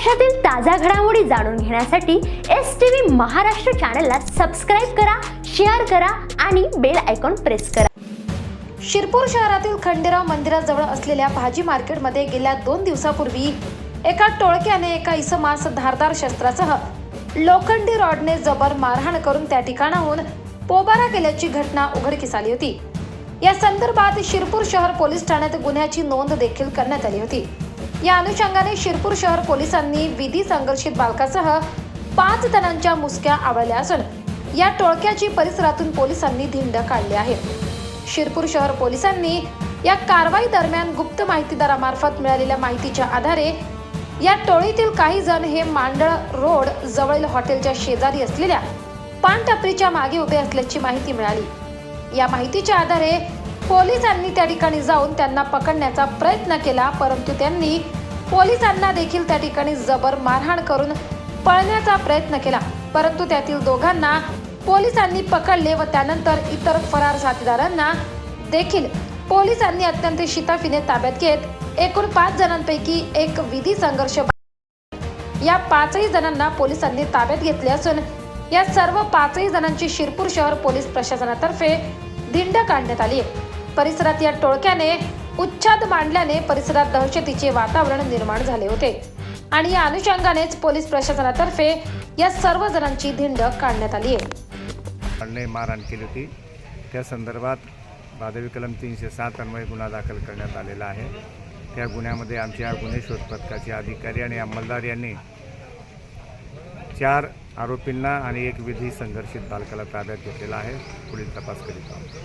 महाराष्ट्रातील ताज्या घडामोडी जाणून घेण्यासाठी एस टी व्ही महाराष्ट्र चॅनलला सबस्क्राईब करा शेअर करा आणि बेल आयकॉन प्रेस करा. शिरपूर शहरातील खंडेराव मंदिराजवळ असलेल्या भाजी मार्केटमध्ये गेल्या दोन दिवसापूर्वी एका टोळक्याने एका इसमास धारदार शस्त्रासह लोखंडी रॉडने जबर मारहाण करून त्या ठिकाणाहून पोबारा केल्याची घटना उघडकीस आली होती. या संदर्भात शिरपूर शहर पोलीस ठाण्यात गुन्ह्याची नोंद देखील करण्यात आली होती. या अनुषंगाने शिरपूर शहर पोलिसांनी विधी संघर्षित बालकासह पाच जणांच्या मुसक्या आवळल्या असून या टोळक्याची परिसरातून पोलिसांनी धिंड काढली आहे. शिरपूर शहर पोलिसांनी या कारवाई दरम्यान गुप्त माहितीदारामार्फत मिळालेल्या माहितीच्या आधारे या टोळीतील काही जण हे मांडळ रोड जवळील हॉटेलच्या शेजारी असलेल्या पानटपरीच्या मागे उभे असल्याची माहिती मिळाली. या माहितीच्या आधारे पोलिसांनी त्या ठिकाणी जाऊन त्यांना पकडण्याचा प्रयत्न केला परंतु त्यांनी पोलिसांना देखील त्या ठिकाणी जबर मारहाण करून पळण्याचा प्रयत्न केला. परंतु त्यातील दोघांना पोलिसांनी पकडले व त्यानंतर इतर फरार साथीदारांना देखील पोलिसांनी अत्यंत शिताफीने ताब्यात घेत एकूण पाच जणांपैकी एक विधी संघर्ष या पाचही जणांना पोलिसांनी ताब्यात घेतले असून या सर्व पाचही जणांची शिरपूर शहर पोलीस प्रशासनातर्फे धिंड काढण्यात आली आहे. परिसरात या टोळक्याने उच्छाद मांडल्याने परिसरात दहशतीचे वातावरण निर्माण झाले होते. आणि या अनुषंगानेच पोलीस प्रशासनातर्फे या सर्व जणांची धिंड काढण्यात आली आहे. मारहाण केली होती. त्या संदर्भात भादवी कलम तीनशे सात अन्वये गुन्हा दाखल करण्यात आलेला आहे. त्या गुन्ह्यामध्ये आमच्या गुन्हे शोध पथकाचे अधिकारी आणि अंमलदार यांनी चार आरोपींना आणि एक विधी संघर्षित बालकाला ताब्यात घेतलेला आहे. पुढील तपास करीत आहोत.